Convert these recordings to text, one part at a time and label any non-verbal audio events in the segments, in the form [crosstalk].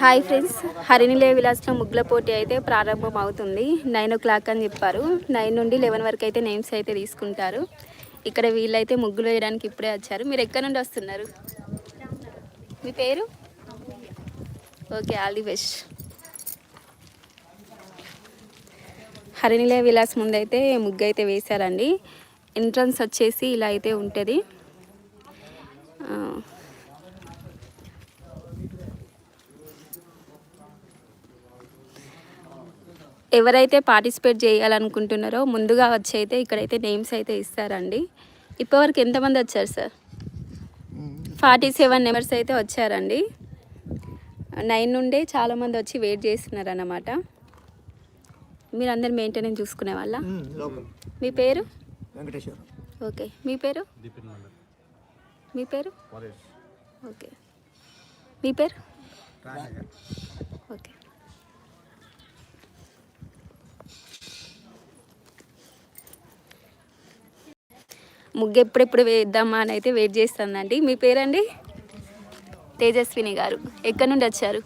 Hi friends. హరిణిలే విలాస్లో ముగ్గుల పోటీ అయితే ప్రారంభం అవుతుంది నైన్ ఓ క్లాక్ అని చెప్పారు. నైన్ నుండి లెవెన్ వరకు అయితే నేమ్స్ అయితే తీసుకుంటారు. ఇక్కడ వీళ్ళైతే ముగ్గులు వేయడానికి ఇప్పుడే వచ్చారు. మీరు ఎక్కడి నుండి వస్తున్నారు? మీ పేరు? Okay all the best. Harinilaya Vilas ముందైతే ముగ్గు అయితే వేశారండి. ఎంట్రన్స్ వచ్చేసి ఇలా అయితే ఉంటుంది. ఎవరైతే పార్టిసిపేట్ చేయాలనుకుంటున్నారో ముందుగా వచ్చి అయితే ఇక్కడైతే నేమ్స్ అయితే ఇస్తారండి. ఇప్పటివరకు ఎంతమంది వచ్చారు సార్? ఫార్టీ సెవెన్ నెంబర్స్ అయితే వచ్చారండి. నైన్ నుండే చాలామంది వచ్చి వెయిట్ చేస్తున్నారు అన్నమాట మీరు అందరు మెయింటెనెన్స్ చూసుకునే వాళ్ళ మీ పేరు? వెంకటేశ్వర ఓకే మీ పేరు? మీ పేరు? ఓకే. మీ పేరు? ఓకే. ముగ్గు ఎప్పుడెప్పుడు వేద్దామా అని అయితే వెయిట్ చేస్తుందండి. మీ పేరండి? తేజస్విని గారు. ఎక్కడి నుండి వచ్చారు?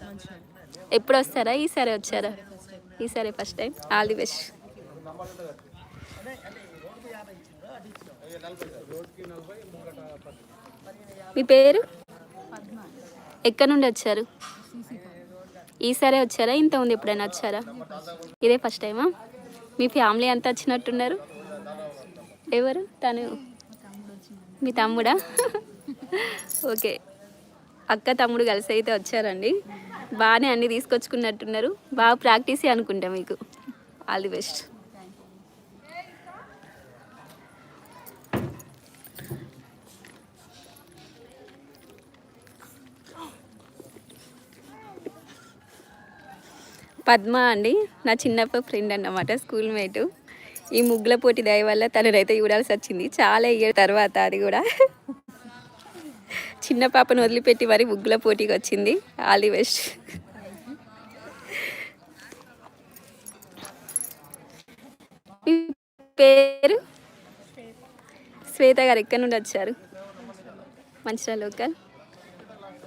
ఎప్పుడు వస్తారా? ఈసారి వచ్చారా? ఈసారి first time all the best మీ పేరు? ఎక్కడి నుండి వచ్చారు? ఈసారే వచ్చారా? ఇంత ఉంది ఎప్పుడైనా వచ్చారా? ఇదే ఫస్ట్ టైమా? మీ ఫ్యామిలీ అంతా వచ్చినట్టున్నారు? ఎవరు? తను? మీ తమ్ముడా? ఓకే. అక్క తమ్ముడు కలిసి అయితే వచ్చారండి. బాగానే అన్నీ తీసుకొచ్చుకున్నట్టున్నారు. బాగా ప్రాక్టీస్ అనుకుంటా మీకు. All the best. పద్మ అండి. నా చిన్నప్పుడు ఫ్రెండ్ అన్నమాట స్కూల్ మేటు ఈ ముగ్గుల పోటీ దయ వల్ల తననైతే చూడాల్సి వచ్చింది. చాలా ఇయర్ తర్వాత అది కూడా. చిన్న పాపను వదిలిపెట్టి మరి ముగ్గుల పోటీకి వచ్చింది. ఆల్ ది బెస్ట్ పేరు? శ్వేత గారు ఎక్కడి నుండి వచ్చారు? మంచిర్యాల లోకల్.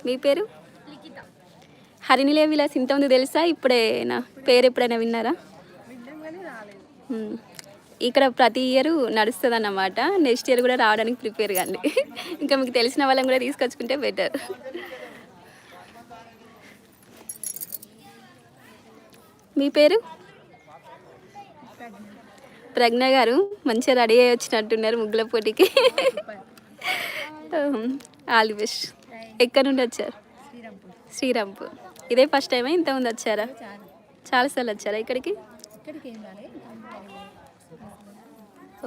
మీ పేరు? హరినిలే విలాస్ ఇంత ఉంది తెలుసా? ఇప్పుడే నా పేరు ఎప్పుడైనా విన్నారా. ఇక్కడ ప్రతి ఇయర్ నడుస్తుంది అన్నమాట నెక్స్ట్ ఇయర్ కూడా రావడానికి ప్రిపేర్ కండి. ఇంకా మీకు తెలిసిన వాళ్ళని కూడా తీసుకొచ్చుకుంటే బెటర్. మీ పేరు? ప్రజ్ఞ గారు. మంచిగా రెడీ అయ్యి వచ్చినట్టున్నారు ముగ్గుల పోటీకి. [laughs] All the best. ఎక్కడి నుండి వచ్చారు? శ్రీరాంపూర్. ఇదే ఫస్ట్ టైమా ఇంతకుముందు వచ్చారా? చాలాసార్లు వచ్చారా ఇక్కడికి?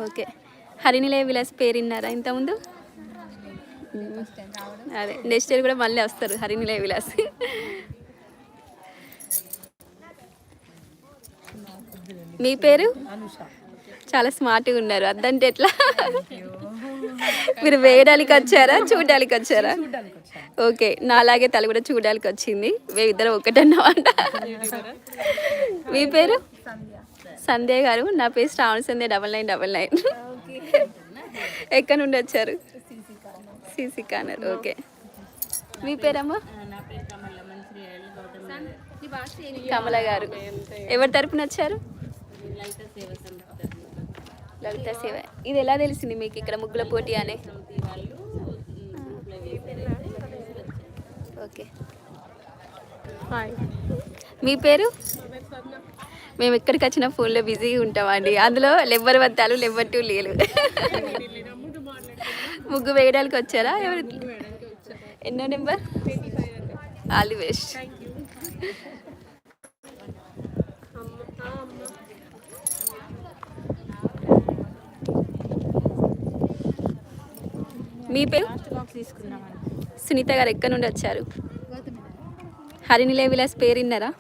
ఓకే. హరినిలయ విలాస్ పేరు విన్నారా ఇంతకుముందు అదే నెక్స్ట్ ఇయర్ కూడా మళ్ళీ వస్తారు హరినిలయ విలాస్. మీ పేరు? చాలా స్మార్ట్గా ఉన్నారు. అద్దంటే ఎట్లా? మీరు వేయడానికి వచ్చారా? చూడడానికి వచ్చారా? ఓకే నాలాగే తల కూడా చూడడానికి వచ్చింది. మేమిద్దరం ఒకటన్నమాట మీ పేరు? సంధ్య గారు. నా పేరు Shravana Sandhya double nine double nine. ఎక్కడ నుండి వచ్చారు? CC Connor okay. మీ పేరమ్మా? కమల గారు. ఎవరి తరపున వచ్చారు? లలిత సేవ. ఇది ఎలా తెలిసింది మీకు ఇక్కడ ముగ్గుల పోటీ అనే? ఓకే. హాయ్ మీ పేరు? మేము ఎక్కడికి వచ్చిన ఫోన్లో బిజీగా ఉంటామండి. అందులో లెవ్వరు వద్దాలు లెవ్వర్ టూ లేలు ముగ్గు వేయడానికి వచ్చారా? ఎవరు? ఎన్నో నెంబర్? All the best. మీ పేరు? సునీత గారు ఎక్కడి నుండి వచ్చారు? హరినిలయ విలాస్ పేరు విన్నారా?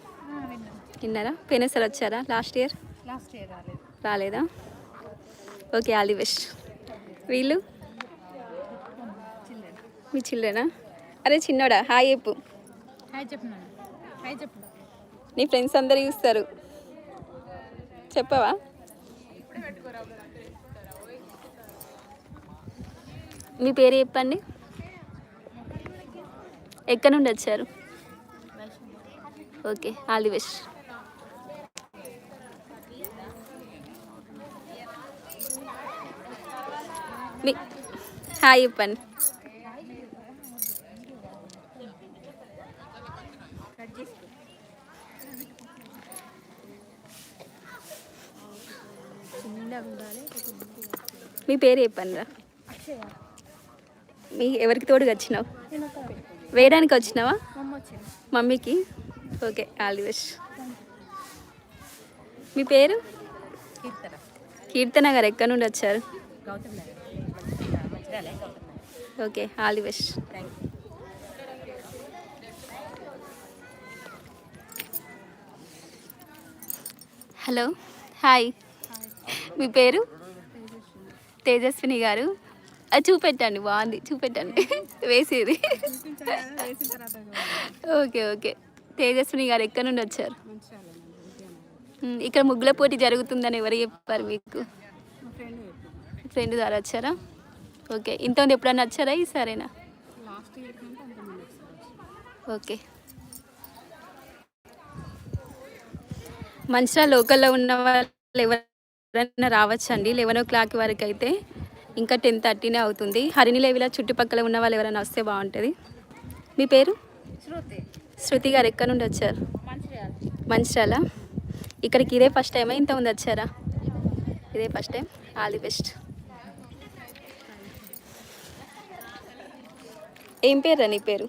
విన్నారా? పోయినసారి వచ్చారా? Last year? లాస్ట్ ఇయర్ రాలేదు? Okay all the best. వీళ్ళు? మీ చిల్డ్రనా అరే చిన్నోడా హాయ్ చెప్పు. నీ ఫ్రెండ్స్ అందరు చూస్తారు. చెప్పవా? మీ పేరు చెప్పండి. ఎక్కడ నుండి వచ్చారు? Okay all the best. Me hi చెప్పండి. మీ పేరు చెప్పండి రా. మీ ఎవరికి తోడుగా వచ్చినావు? వేయడానికి వచ్చినావా? మమ్మీకి? Okay all the best. మీ పేరు? కీర్తన. గారు ఎక్కడి నుండి వచ్చారు? Okay all the best. Hello hi. మీ పేరు? తేజస్విని గారు. చూపెట్టండి బాగుంది చూపెట్టండి. వేసేది. Okay okay. తేజస్విని గారు ఎక్కడి నుండి వచ్చారు? ఇక్కడ ముగ్గుల పోటీ జరుగుతుందని ఎవరు చెప్పారు మీకు? ఫ్రెండ్ ఫ్రెండ్ ద్వారా వచ్చారా? ఓకే ఇంతమంది ఎప్పుడన్నా వచ్చారా ఈ సరేనా ఓకే. మంచిర్యాల లోకల్లో ఉన్న వాళ్ళు ఎవరైనా రావచ్చండి లెవెన్ ఓ క్లాక్ వరకు అయితే ఇంకా టెన్ థర్టీనే అవుతుంది. హరిణిలేవిల చుట్టుపక్కల ఉన్న వాళ్ళు ఎవరైనా వస్తే బాగుంటుంది. మీ పేరు? శృతి. శృతి గారు ఎక్కడి నుండి వచ్చారు? మంచిర్యాల. ఇక్కడికి ఇదే ఫస్ట్ టైమా? ఇంతమంది వచ్చారా? ఇదే first time? All the best. ఏం పేరు నీ పేరు?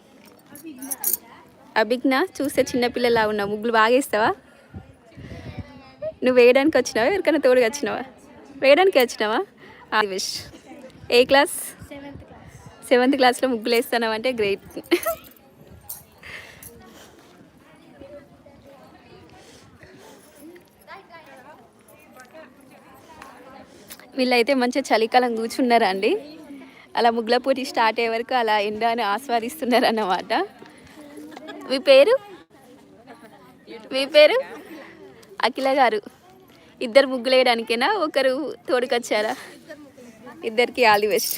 అభిజ్ఞ. చూస్తే చిన్నపిల్లలా ఉన్నావు. ముగ్గులు బాగా వేస్తావా? నువ్వు వేయడానికి వచ్చినావా? ఎవరికైనా తోడుగా వచ్చినావా? వేయడానికి వచ్చినావా? All the best. A class? Seventh class. Seventh క్లాస్లో ముగ్గులు వేస్తున్నావు అంటే గ్రేట్. వీళ్ళైతే మంచిగా చలికాలం కూర్చున్నారా అండి అలా ముగ్గుల పోటీ స్టార్ట్ అయ్యే వరకు అలా ఎండాని ఆస్వాదిస్తున్నారు అన్నమాట మీ పేరు? మీ పేరు? అఖిల గారు. ఇద్దరు ముగ్గులు వేయడానికేనా ఒకరు తోడుకొచ్చారా? ఇద్దరికి ఆల్ ది బెస్ట్.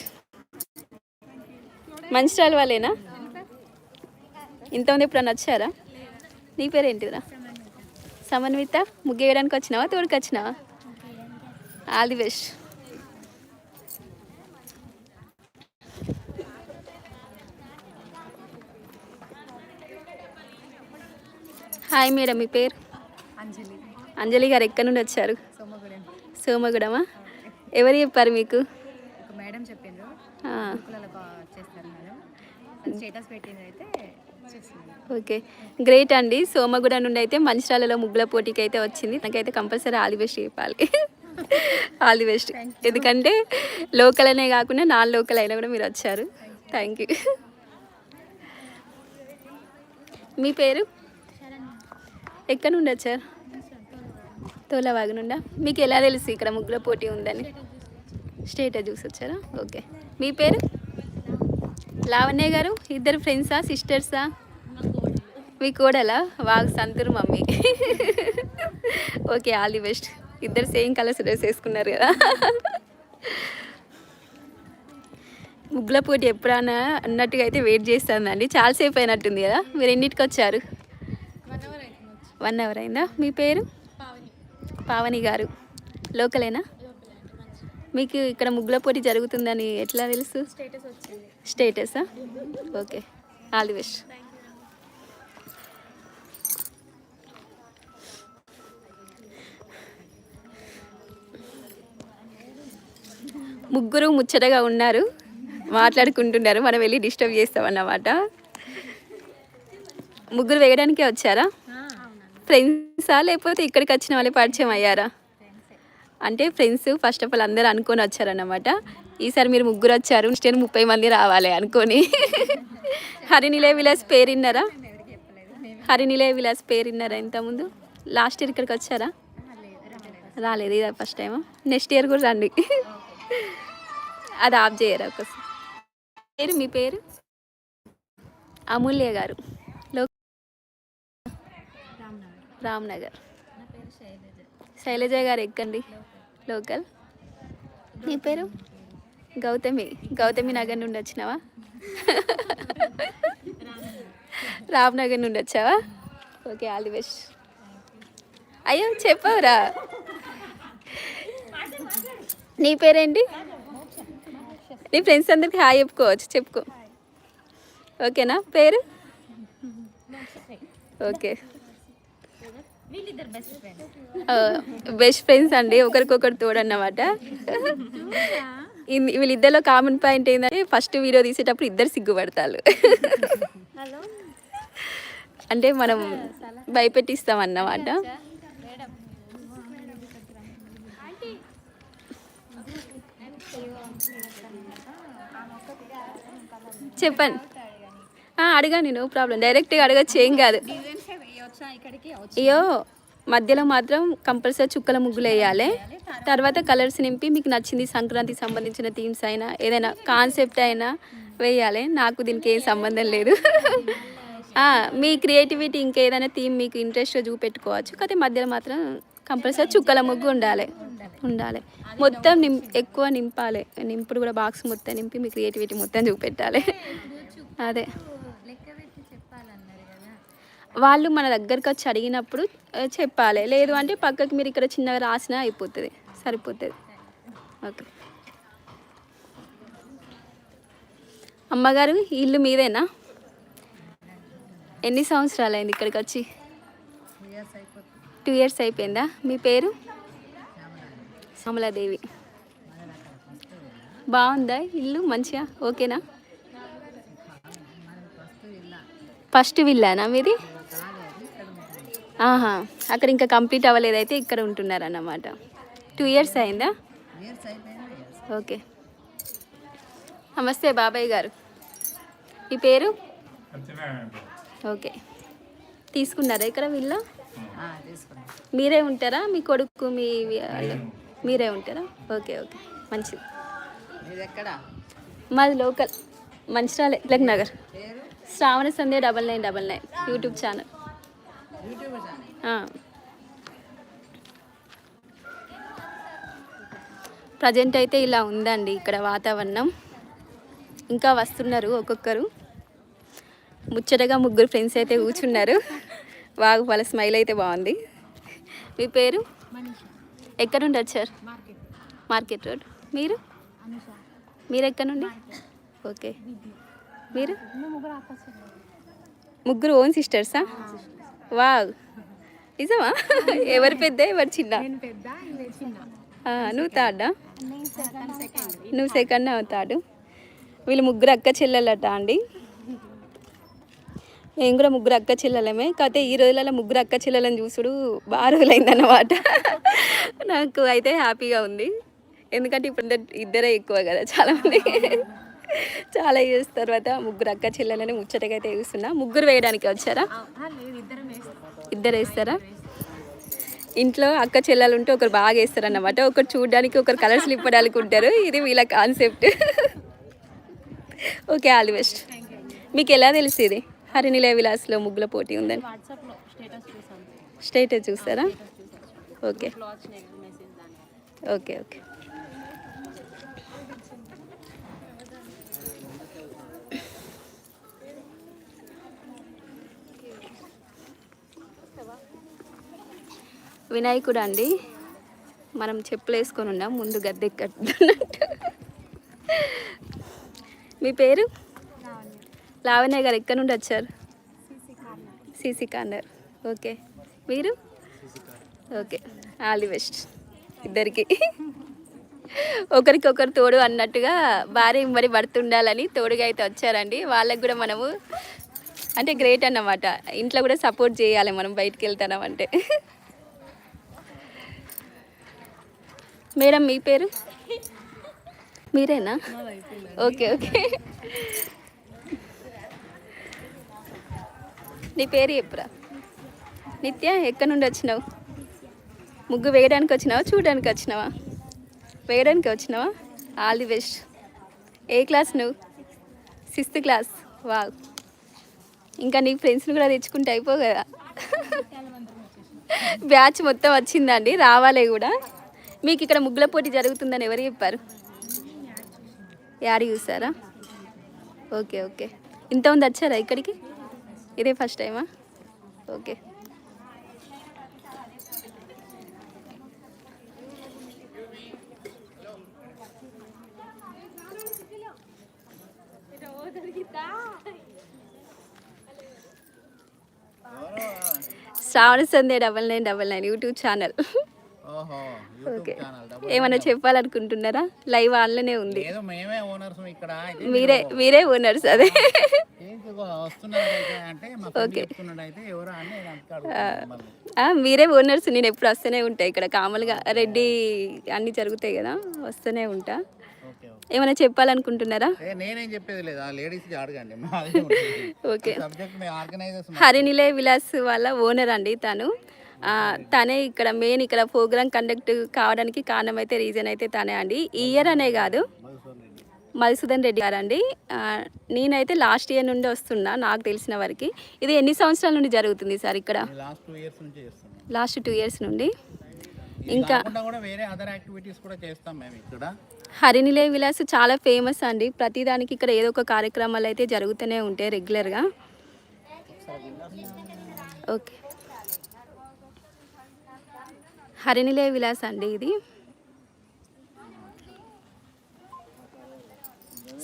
మంచిర్యాల వాళ్ళేనా? ఇంతమంది ఎప్పుడన్నా వచ్చారా? నీ పేరు ఏంటిదిరా సమన్విత? ముగ్గు వేయడానికి వచ్చినావా? తోడుకు వచ్చినావా? All the best. Hi madam మీ పేరు? అంజలి. అంజలి గారు ఎక్కడి నుండి వచ్చారు? సోమగూడెం. సోమగూడమా? ఎవరు చెప్పారు మీకు ఒక మేడం చెప్పిండ్రు ఆ, బుక్లలో చేస్తారు మేడం స్టేటస్ అయితే ఓకే. గ్రేట్ అండి. సోమగూడ నుండి అయితే మంచిర్యాలలో ముగ్గుల పోటీకి అయితే వచ్చింది. నాకైతే కంపల్సరీ ఆల్ ది బెస్ట్ చెప్పాలి. All the best. ఎందుకంటే లోకల్ అనే కాకుండా నాన్ లోకల్ అయినా కూడా మీరు వచ్చారు. Thank you. మీ పేరు? ఎక్కడ నుండి వచ్చారు? తోలవాగు నుండా? మీకు ఎలా తెలుసు ఇక్కడ ముగ్గుల పోటీ ఉందని? స్టేట్ చూసి వచ్చారా? ఓకే. మీ పేరు? లావణ్య గారు ఇద్దరు ఫ్రెండ్సా సిస్టర్సా మీ కోడలా? వాగు Santoor mummy. Okay all the best. ఇద్దరు సేమ్ కలర్స్ డ్రెస్ వేసుకున్నారు కదా. ముగ్గుల పోటీ ఎప్పుడన్నా అన్నట్టుగా అయితే వెయిట్ చేస్తుందండి చాలాసేపు అయినట్టుంది కదా. మీరు ఎన్నిటికి వచ్చారు? వన్ అవర్ అవుతుంది వన్ అవర్ అయిందా? మీ పేరు? పావని. పావని గారు. లోకలేనా? మీకు ఇక్కడ ముగ్గుల పోటీ జరుగుతుందని ఎట్లా తెలుసు? Status okay all the best ముగ్గురు ముచ్చటగా ఉన్నారు. మాట్లాడుకుంటున్నారు. మనం వెళ్ళి డిస్టర్బ్ చేస్తామన్నమాట. ముగ్గురు వేయడానికే వచ్చారా? ఫ్రెండ్సా లేకపోతే ఇక్కడికి వచ్చిన వాళ్ళే పరిచయం అయ్యారా? అంటే ఫ్రెండ్స్ ఫస్ట్ ఆఫ్ ఆల్ అందరూ అనుకొని వచ్చారన్నమాట. ఈసారి మీరు ముగ్గురు వచ్చారు నెక్స్ట్ ఇయర్ ముప్పై మంది రావాలి అనుకొని. హరినిలయ విలాస్ పేరు విన్నారా హరినిలయ విలాస్ పేరిన్నారా ఇంతకుముందు? లాస్ట్ ఇయర్ ఇక్కడికి వచ్చారా? రాలేదు ఇదే ఫస్ట్ టైం నెక్స్ట్ ఇయర్ కూడా రండి. అది ఆఫ్ చేయరా ఒకసారి? పేరు మీ పేరు? అమూల్య గారు. లో రామ్నగర్. శైలజ గారు ఎక్కండి. లోకల్. నీ పేరు? గౌతమి. గౌతమి నగర్ నుండి వచ్చినావా? రామ్నగర్ నుండి వచ్చావా? Okay all the best. అయ్యో చెప్పవురా? నీ పేరేంటి? నీ ఫ్రెండ్స్ అందరికి హాయ్ చెప్పుకోవచ్చు చెప్పుకో. ఓకేనా? పేరు? Okay. Best friends best friends అండి ఒకరికొకరు తోడన్నమాట. వీళ్ళిద్దరిలో కామన్ పాయింట్ ఏంటంటే ఫస్ట్ వీడియో తీసేటప్పుడు ఇద్దరు సిగ్గుపడతారు. అంటే మనం భయపెట్టిస్తాం అన్నమాట. చెప్పండి. ఆ, అడగండి నో ప్రాబ్లం డైరెక్ట్గా అడగచ్చు ఏం కాదు. అయ్యో మధ్యలో మాత్రం కంపల్సరీ చుక్కల ముగ్గులు వేయాలి తర్వాత కలర్స్ నింపి మీకు నచ్చింది సంక్రాంతికి సంబంధించిన థీమ్స్ అయినా ఏదైనా కాన్సెప్ట్ అయినా వేయాలి. నాకు దీనికి ఏం సంబంధం లేదు. [laughs] మీ క్రియేటివిటీ ఇంకేదైనా థీమ్ మీకు ఇంట్రెస్ట్ చూపెట్టుకోవచ్చు. కాకపోతే మధ్యలో మాత్రం కంపల్సరీ చుక్కల ముగ్గు ఉండాలి. ఉండాలి. మొత్తం నిం ఎక్కువ నింపాలి. నింపుడు కూడా బాక్స్ మొత్తం నింపి మీ క్రియేటివిటీ మొత్తం చూపెట్టాలి. అదే. వాళ్ళు మన దగ్గరకు వచ్చి అడిగినప్పుడు చెప్పాలి. లేదు అంటే పక్కకి మీరు ఇక్కడ చిన్నగా రాసినా అయిపోతుంది. సరిపోతుంది. ఓకే. అమ్మగారు ఇల్లు మీదేనా? ఎన్ని సంవత్సరాలు అయింది ఇక్కడికి వచ్చి? టూ ఇయర్స్ అయిపోయిందా? మీ పేరు? శ్యామలాదేవి. బాగుందా? ఇల్లు మంచిగా? ఓకేనా? ఫస్ట్ విల్లానా మీది? ఆహా అక్కడ ఇంకా కంప్లీట్ అవ్వలేదైతే ఇక్కడ ఉంటున్నారన్నమాట. టూ ఇయర్స్ అయిందా? ఓకే నమస్తే బాబాయ్ గారు. మీ పేరు? ఓకే తీసుకున్నారా ఇక్కడ వీళ్ళ? మీరే ఉంటారా? మీ కొడుకు మీ? మీరే ఉంటారా? ఓకే ఓకే మంచిది. మాది local. Mancherial Tilak Nagar. Shravana Sandhya double nine double nine YouTube channel. Present అయితే ఇలా ఉందండి ఇక్కడ వాతావరణం. ఇంకా వస్తున్నారు ఒక్కొక్కరు. ముచ్చటగా ముగ్గురు ఫ్రెండ్స్ అయితే కూర్చున్నారు. బాగా వాళ్ళ స్మైల్ అయితే బాగుంది. మీ పేరు? ఎక్కడ నుండి వచ్చారు మార్కెట్. రోడ్. మీరు? మీరు ఎక్కడ నుండి ఓకే. మీరు? ముగ్గురు ఓన్ సిస్టర్సా? వావ్. నిజమా? ఎవరు పెద్ద ఎవరు చిన్న? నువ్వు తాడా నువ్వు సెకండ్ అవుతాడు వీళ్ళు ముగ్గురు అక్క చెల్లెలట అండి. మేము కూడా ముగ్గురు అక్క చెల్లెలమే కాకపోతే ఈ రోజులలో ముగ్గురు అక్క చెల్లెలను చూసుడు బాగా రోజులైందన్నమాట. నాకు అయితే హ్యాపీగా ఉంది. ఎందుకంటే ఇప్పుడు ఇద్దరు- ఇద్దరే ఎక్కువ కదా చాలామంది. చాలా ఇయర్స్ తర్వాత ముగ్గురు అక్క చెల్లెలని ముచ్చటగా అయితే చూస్తున్నా ముగ్గురు వేయడానికి వచ్చారా? ఇద్దరం ఇద్దరు వేస్తారా ఇంట్లో అక్క చెల్లెలు ఉంటే ఒకరు బాగా వేస్తారు అన్నమాట ఒకరు చూడడానికి ఒకరు కలర్స్ ఇప్పడానికి ఉంటారు. ఇది వీళ్ళ concept okay all the best మీకు ఎలా తెలిసేది? హరినిలయ విలాస్లో ముగ్గుల పోటీ ఉందని. స్టేటస్ స్టేటస్ చూస్తారా ఓకే ఓకే ఓకే వినాయకుడు అండి మనం చెప్పులు వేసుకొని ఉన్నాం ముందు గద్దె కట్టున్నట్టు మీ పేరు? లావణ్య గారు ఎక్కడి నుండి వచ్చారు? CC corner. ఓకే. మీరు? ఓకే. All the best. ఇద్దరికి. ఒకరికొకరు తోడు అన్నట్టుగా భార్య మరి పడుతుండాలని తోడుగా అయితే వచ్చారండి. వాళ్ళకి కూడా మనము అంటే గ్రేట్ అన్నమాట. ఇంట్లో కూడా సపోర్ట్ చేయాలి మనం బయటికి వెళ్తామంటే మేడం మీ పేరు? మీరేనా? Okay okay. నీ పేరు చెప్పురా? నిత్య ఎక్కడి నుండి వచ్చినావు? ముగ్గు వేయడానికి వచ్చినావా చూడడానికి వచ్చినావా? వేయడానికి వచ్చినావా? All the best. A class నువ్వు? Sixth class. వా ఇంకా నీ ఫ్రెండ్స్ని కూడా తెచ్చుకుంటే అయిపో కదా. బ్యాచ్ మొత్తం వచ్చిందండి రావాలి కూడా. మీకు ఇక్కడ ముగ్గుల పోటీ జరుగుతుందని ఎవరు చెప్పారు? యాడ్ చూసారా? Okay okay. ఇంతమంది వచ్చారా ఇక్కడికి? ఇదే ఫస్ట్ టైమా okay. Shravana Sandhya double nine double nine YouTube channel okay. ఏమైనా చెప్పాలనుకుంటున్నారా? లైవ్ ఆన్లోనే ఉంది. మీరే మీరే ఓనర్స్ అదే. ఆ, మీరే ఓనర్స్ నేను ఎప్పుడు వస్తూనే ఉంటా ఇక్కడ. కామన్గా రెడ్డి అన్నీ జరుగుతాయి కదా వస్తూనే ఉంటా. Okay okay. ఏమైనా చెప్పాలనుకుంటున్నారా? నేనేం చెప్పేది లేదు. ఆ లేడీస్కి అడగండి [laughs] ఓకే. హరినిలే విలాస్ వాళ్ళ ఓనర్ అండి తను. తనే ఇక్కడ మెయిన్ ఇక్కడ ప్రోగ్రామ్ కండక్ట్ కావడానికి కారణం అయితే రీజన్ అయితే తనే అండి. ఈ ఇయర్ అనే కాదు మధుసూదన్ రెడ్డి గారు అండి నేనైతే లాస్ట్ ఇయర్ నుండి వస్తున్నా నాకు తెలిసిన వరకు. ఇది ఎన్ని సంవత్సరాల నుండి జరుగుతుంది సార్ ఇక్కడ? లాస్ట్ టూ ఇయర్స్ నుండి. ఇంకా హరినిలే విలాస్ చాలా ఫేమస్ అండి. ప్రతిదానికి ఇక్కడ ఏదో ఒక కార్యక్రమాలు అయితే జరుగుతూనే ఉంటాయి రెగ్యులర్గా ఓకే హరినిలే విలాస్ అండి ఇది.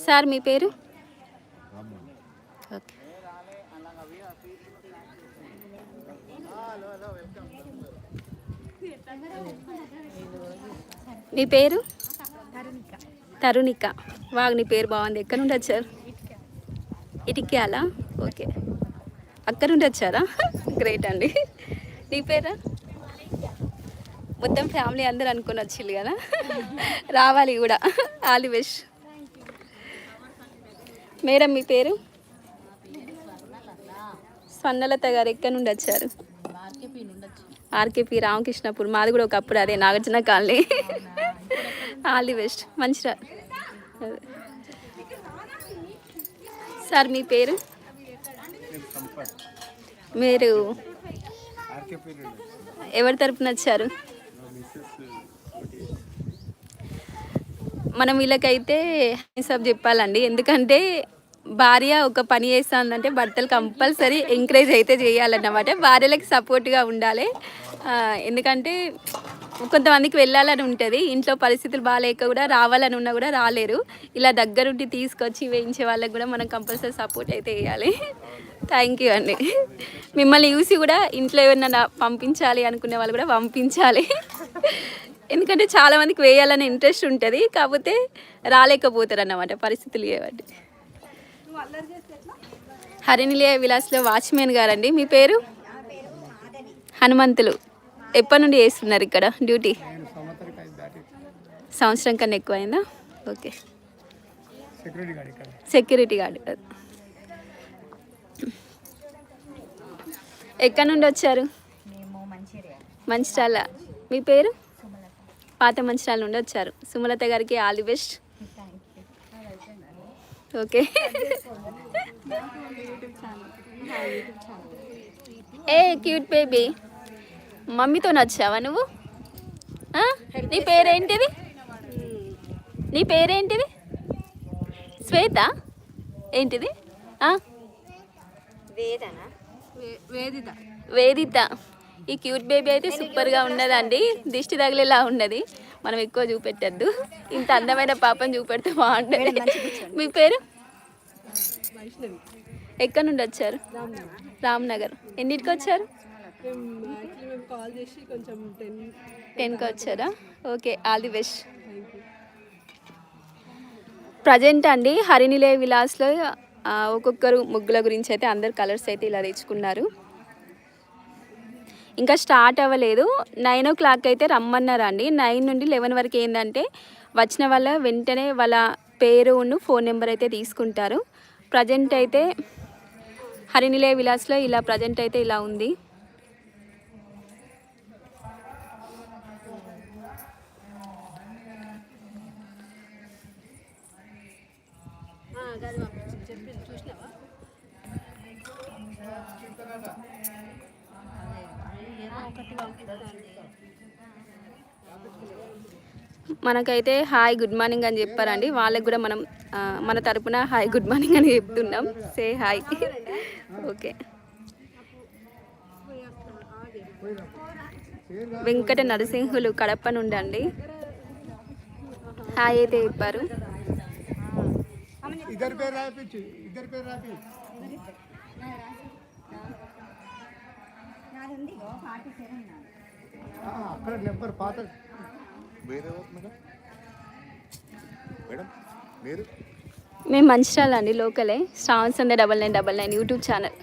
సార్ మీ పేరు? ఓకే. మీ పేరు? తరుణిక. వాగ్ నీ పేరు బాగుంది. ఎక్కడ నుండి వచ్చారు ఇటిక్యాలా? ఓకే. అక్కడ నుండి వచ్చారా గ్రేట్ అండి. నీ పేరా? మొత్తం ఫ్యామిలీ అందరు అనుకొని వచ్చిల్లు కదా. రావాలి కూడా. ఆల్ ది బెస్ట్ మేడం మీ పేరు? స్వర్ణలత గారు ఎక్కడి నుండి వచ్చారు? ఆర్కేపీ రామకృష్ణపూర్. మాది కూడా ఒకప్పుడు అదే Nagarjuna colony. All the best మంచిరా. Sir మీ పేరు? మీరు ఎవరి తరపున వచ్చారు? మనం వీళ్ళకైతే సబ్ చెప్పాలండి. ఎందుకంటే భార్య ఒక పని చేస్తుందంటే భర్తలు కంపల్సరీ ఎంకరేజ్ అయితే చేయాలన్నమాట. భార్యలకు సపోర్ట్గా ఉండాలి. ఎందుకంటే కొంతమందికి వెళ్ళాలని ఉంటుంది. ఇంట్లో పరిస్థితులు బాగాలేక కూడా రావాలని ఉన్నా కూడా రాలేరు. ఇలా దగ్గరుండి తీసుకొచ్చి వేయించే వాళ్ళకి కూడా మనం కంపల్సరీ సపోర్ట్ అయితే వేయాలి థ్యాంక్ యూ అండి. మిమ్మల్ని చూసి కూడా ఇంట్లో ఏమన్నా పంపించాలి అనుకునే వాళ్ళు కూడా పంపించాలి. ఎందుకంటే చాలా మందికి వేయాలనే ఇంట్రెస్ట్ ఉంటుంది కాకపోతే రాలేకపోతారు అన్నమాట పరిస్థితులు ఏవంటి హరినిలయ విలాస్లో వాచ్మెన్ గారండి మీ పేరు? హనుమంతులు. ఎప్పటి నుండి చేస్తున్నారు ఇక్కడ డ్యూటీ? సంవత్సరం కన్నా ఎక్కువైందా? ఓకే. సెక్యూరిటీ గార్డ్ ఎక్కడి నుండి వచ్చారు? మంచిర్యాల. మీ పేరు? పాత మంచిర్యాల నుండి వచ్చారు. సుమలత గారికి all the best. Okay. A cute baby. మమ్మీతో నచ్చావా నువ్వు? నీ పేరేంటిది? నీ పేరేంటిది? శ్వేత? ఏంటిది? వేదిత వేదిత. ఈ క్యూట్ బేబీ అయితే సూపర్గా ఉన్నదండి. దిష్టి తగిలేలా ఉన్నది. మనం ఎక్కువ చూపెట్టద్దు. ఇంత అందమైన పాపని చూపెడితే బాగుంటుంది. మీ పేరు? ఎక్కడి నుండి వచ్చారు? రామ్నగర్. ఎన్నిటికి వచ్చారు? టెన్కి వచ్చారా? Okay all the best. Present అండి హరినిలే విలాస్లో ఒక్కొక్కరు ముగ్గుల గురించి అయితే అందరు కలర్స్ అయితే ఇలా తెచ్చుకున్నారు. ఇంకా స్టార్ట్ అవ్వలేదు. నైన్ ఓ క్లాక్ అయితే రమ్మన్నారు అండి నైన్ నుండి లెవెన్ వరకు ఏంటంటే వచ్చిన వాళ్ళ వెంటనే వాళ్ళ పేరును ఫోన్ నెంబర్ అయితే తీసుకుంటారు. ప్రజెంట్ అయితే హరినిలే విలాస్లో ఇలా ప్రజెంట్ అయితే ఇలా ఉంది. మనకైతే హాయ్ గుడ్ మార్నింగ్ అని చెప్పారండి. వాళ్ళకి కూడా మనం మన తరపున హాయ్ గుడ్ మార్నింగ్ అని చెప్తున్నాం. Say hi okay Venkata Narasimhulu Kadapa నుండి అండి. హాయ్ అయితే చెప్పారు. ఇద్దరు పేరు రాపించు ఇద్దరు పేరు రాపి అక్కడ నెంబర్ పాత. మేడం? మీరు? మేము మంచిర్యాల అండి లోకలే. Shravan Sandhya double nine double nine YouTube channel.